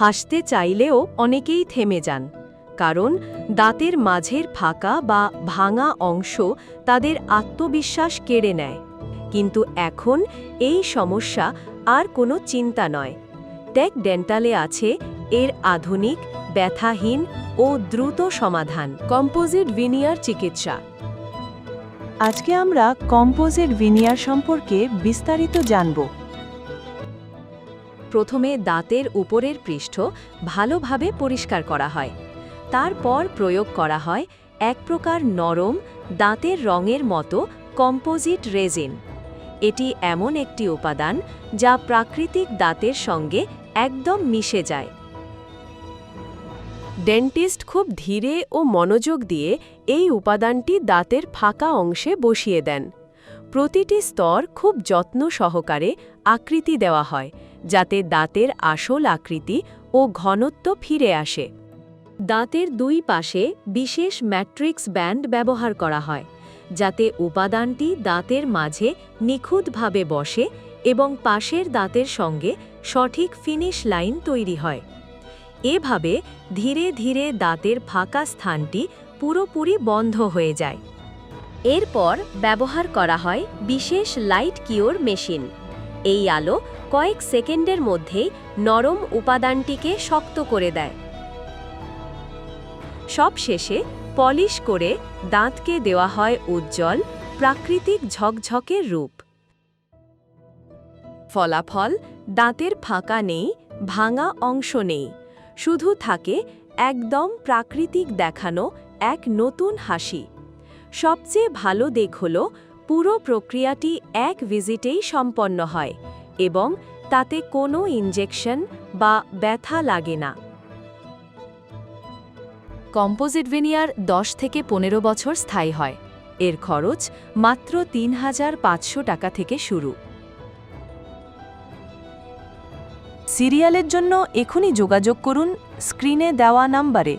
হাসতে চাইলেও অনেকেই থেমে যান, কারণ দাঁতের মাঝের ফাঁকা বা ভাঙা অংশ তাদের আত্মবিশ্বাস কেড়ে নেয়। কিন্তু এখন এই সমস্যা আর কোনো চিন্তা নয়। টেক ডেন্টালে আছে এর আধুনিক, ব্যথাহীন ও দ্রুত সমাধান। কম্পোজিট ভিনিয়ার চিকিৎসা। আজকে আমরা কম্পোজিট ভিনিয়ার সম্পর্কে বিস্তারিত জানব। প্রথমে দাঁতের উপরের পৃষ্ঠ ভালোভাবে পরিষ্কার করা হয়। তারপর প্রয়োগ করা হয় এক প্রকার নরম, দাঁতের রঙের মতো কম্পোজিট রেজিন। এটি এমন একটি উপাদান যা প্রাকৃতিক দাঁতের সঙ্গে একদম মিশে যায়। ডেন্টিস্ট খুব ধীরে ও মনোযোগ দিয়ে এই উপাদানটি দাঁতের ফাঁকা অংশে বসিয়ে দেন। প্রতিটি স্তর খুব যত্ন সহকারে আকৃতি দেওয়া হয়। যাতে দাঁতের আসল আকৃতি ও ঘনত্ব ফিরে আসে। দাঁতের দুই পাশে বিশেষ ম্যাট্রিক্স ব্যান্ড ব্যবহার করা হয়, যাতে উপাদানটি দাঁতের মাঝে নিখুঁতভাবে বসে এবং পাশের দাঁতের সঙ্গে সঠিক ফিনিশ লাইন তৈরি হয়। এভাবে ধীরে ধীরে দাঁতের ফাঁকা স্থানটি পুরোপুরি বন্ধ হয়ে যায়। এরপর ব্যবহার করা হয় বিশেষ লাইট কিওর মেশিন। এই আলো কয়েক সেকেন্ডের মধ্যেই নরম উপাদানটিকে শক্ত করে দেয়। সব শেষে পলিশ করে দাঁতকে দেওয়া হয় উজ্জ্বল, প্রাকৃতিক ঝকঝকের রূপ। ফলাফল, দাঁতের ফাঁকা নেই, ভাঙা অংশ নেই, শুধু থাকে একদম প্রাকৃতিক দেখানো এক নতুন হাসি। সবচেয়ে ভালো দিক হল পুরো প্রক্রিয়াটি এক ভিজিটেই সম্পন্ন হয় এবং তাতে কোনো ইনজেকশন বা ব্যথা লাগে না। কম্পোজিট ভিনিয়ার দশ থেকে পনেরো বছর স্থায়ী হয়। এর খরচ মাত্র তিন হাজার পাঁচশো টাকা থেকে শুরু। সিরিয়ালের জন্য এখনই যোগাযোগ করুন স্ক্রিনে দেওয়া নাম্বারে।